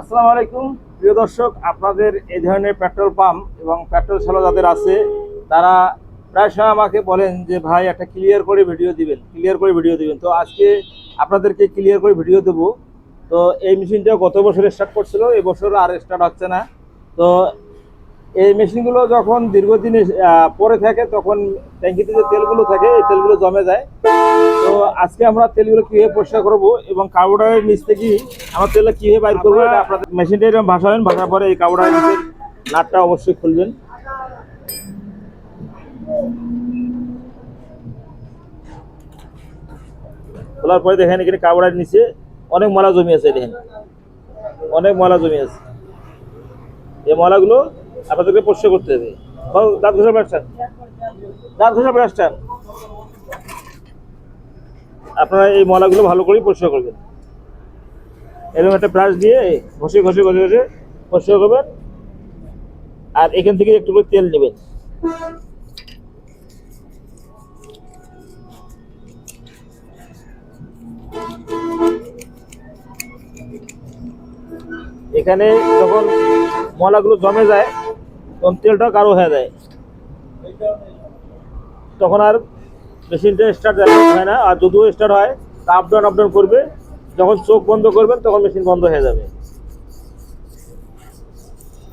আসসালামু আলাইকুম। প্রিয় দর্শক, আপনাদের এই ধরনের পেট্রোল পাম্প এবং পেট্রোল চালক যাদের আছে, তারা প্রায় সময় আমাকে বলেন যে, ভাই, একটা ক্লিয়ার করে ভিডিও দিবেন, ক্লিয়ার করে ভিডিও দিবেন। তো আজকে আপনাদেরকে ক্লিয়ার করে ভিডিও দেবো। তো এই মেশিনটা গত বছর স্টার্ট করছিল এই বছর আর স্টার্ট হচ্ছে না। তো এই মেশিনগুলো যখন দীর্ঘদিন পরে থাকে, তখন ট্যাঙ্কিতে যে তেলগুলো থাকে, এই তেলগুলো জমে যায়। তো আজকে আমরা তেলগুলো কীভাবে পরিষ্কার করব এবং কার্বোডারের নিচ থেকে আমরা তেলটা কীভাবে বাইর করব এটা আপনাদের মেশিনটা এরকম ভাসাবেন ভাসার পরে এই কার্বোডারের নিচের নাটটা অবশ্যই খুলবেন। খোলার পরে দেখেন এখানে কার্বোডারের নিচে অনেক ময়লা জমি আছে দেখেন। অনেক ময়লা জমি আছে। এই ময়লাগুলো আপনাদেরকে পরিষ্কার করতে হবে। দাঁত ঘষা ব্রাশটা দাঁত ঘষা ব্রাশটা আপনারা এই ময়লাগুলো ভালো করে পরিষ্কার করবেন। এরকম একটা ব্রাশ দিয়ে ঘষে ঘষে ঘষে ঘষে পরিষ্কার করবেন। আর এখান থেকে একটু করে তেল নেবেন। এখানে যখন ময়লাগুলো জমে যায়, তখন তেলটা কালো হয়ে যায়। তখন আর মেশিনটা স্টার্ট হয় না। আর যদিও স্টার্ট হয়, তা আপ ডাউন আপ ডাউন করবে। যখন চোখ বন্ধ করবেন, তখন মেশিন বন্ধ হয়ে যাবে।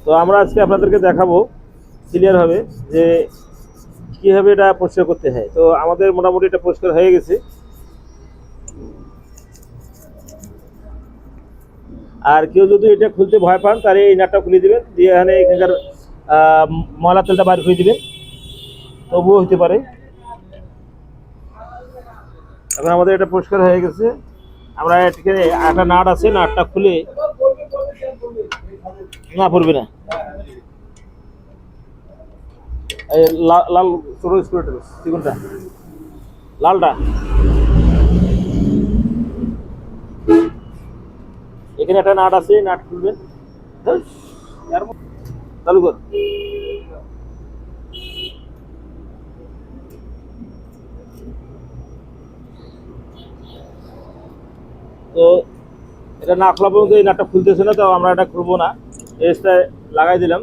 তো আমরা আজকে আপনাদেরকে দেখাবো ক্লিয়ার হবে, যে কীভাবে এটা পরিষ্কার করতে হয়। তো আমাদের মোটামুটি এটা পরিষ্কার হয়ে গেছে। আর কেউ যদি এটা খুলতে ভয় পান, তাহলে এই নাটটা খুলে দেবেন। দিয়ে এখানে এখানকার ময়লা তেলটা বাইর করে দিবেন। তবুও হতে পারে। এখন আমাদের এটা পরিষ্কার হয়ে গেছে। আমরা এখানে একটা নাট আছে, নাটটা খুলে না পড়বে না। লাল ছোট লালটা। এখানে একটা নাট আছে, নাট খুলবেন। চালু কর। তো এটা না খোলা পর্যন্ত এই নাটটা খুলতেছে না, তো আমরা এটা খুলবো না। এসটা লাগাই দিলাম।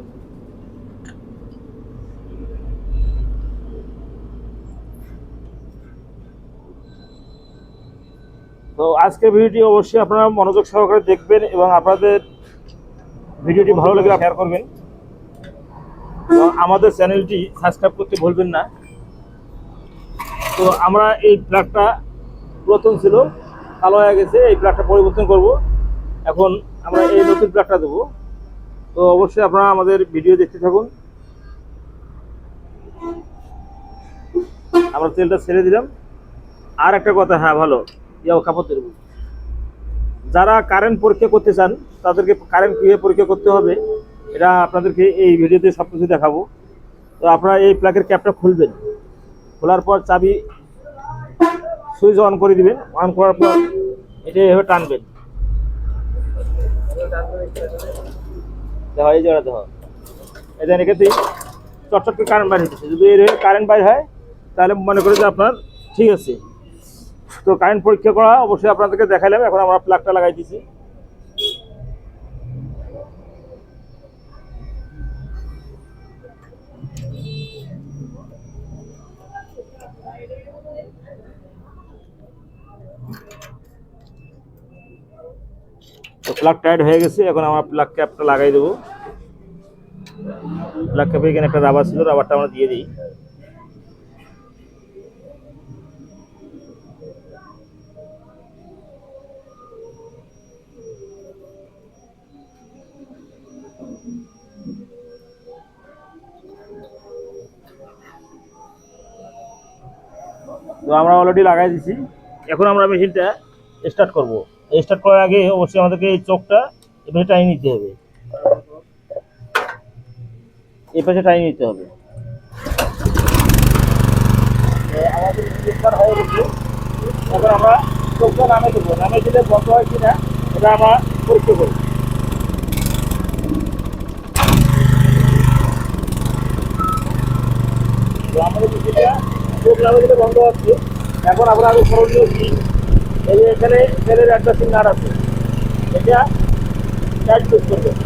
তো আজকের ভিডিওটি অবশ্যই আপনারা মনোযোগ সহকারে দেখবেন এবং আপনাদের ভিডিওটি ভালো লাগলে শেয়ার করবেন। আমাদের চ্যানেলটি সাবস্ক্রাইব করতে ভুলবেন না। তো আমরা এই প্লাগটা পুরাতন ছিল। কালো হয়ে গেছে, এই প্লাগটা পরিবর্তন করব। এখন আমরা এই নতুন প্লাগটা দেবো। তো অবশ্যই আপনারা আমাদের ভিডিও দেখতে থাকুন। আমরা তেলটা ছেড়ে দিলাম। আর একটা কথা হ্যাঁ ভালো। ইয়াও কাপড় দেবো যারা কারেন্ট পরীক্ষা করতে চান, তাদেরকে কারেন্ট কীভাবে পরীক্ষা করতে হবে, এটা আপনাদেরকে এই ভিডিওতে সব কিছু দেখাবো। তো আপনারা এই প্লাগের ক্যাপটা খুলবেন। খোলার পর চাবি সুইচ অন করে দিবেন। অন করার পর এটা এভাবে টানবেন। দেখো, এই জায়গা দেখো। এটা রেখেছি চটচট করে কারেন্ট বাইর হচ্ছে যদি এর কারেন্ট বাইর হয়, তাহলে মনে করি যে আপনার ঠিক আছে। তো কারেন্ট পরীক্ষা করা অবশ্যই আপনাদেরকে দেখাইলাম। এখন আমরা প্লাগটা লাগাই দিছি প্লাগ টাইট হয়ে গেছে, এখন আমরা প্লাগ ক্যাপটা লাগাই দেবো। প্লাগ ক্যাপে এখানে একটা রাবার ছিল রাবারটা আমরা দিয়ে দিই। তো আমরা অলরেডি লাগাই দিছি। এখন আমরা মেশিনটা স্টার্ট করব। স্টার্ট করার আগে অবশ্যই আমাদেরকে এই চোখটা এভাবে টাইম নিতে হবে। এই পাশে নিতে হবে। আমাদের আমরা চোখটা নামে দেবো। নামে দিলে বন্ধ হয় কিনা, এটা আমরা পরীক্ষা করব। তো আমাদের চোখ বন্ধ হচ্ছে। এখন আমরা আগে করণীয় এই যে এখানে ছেলের একটা সিঙ্গার আছে। এটা করবেন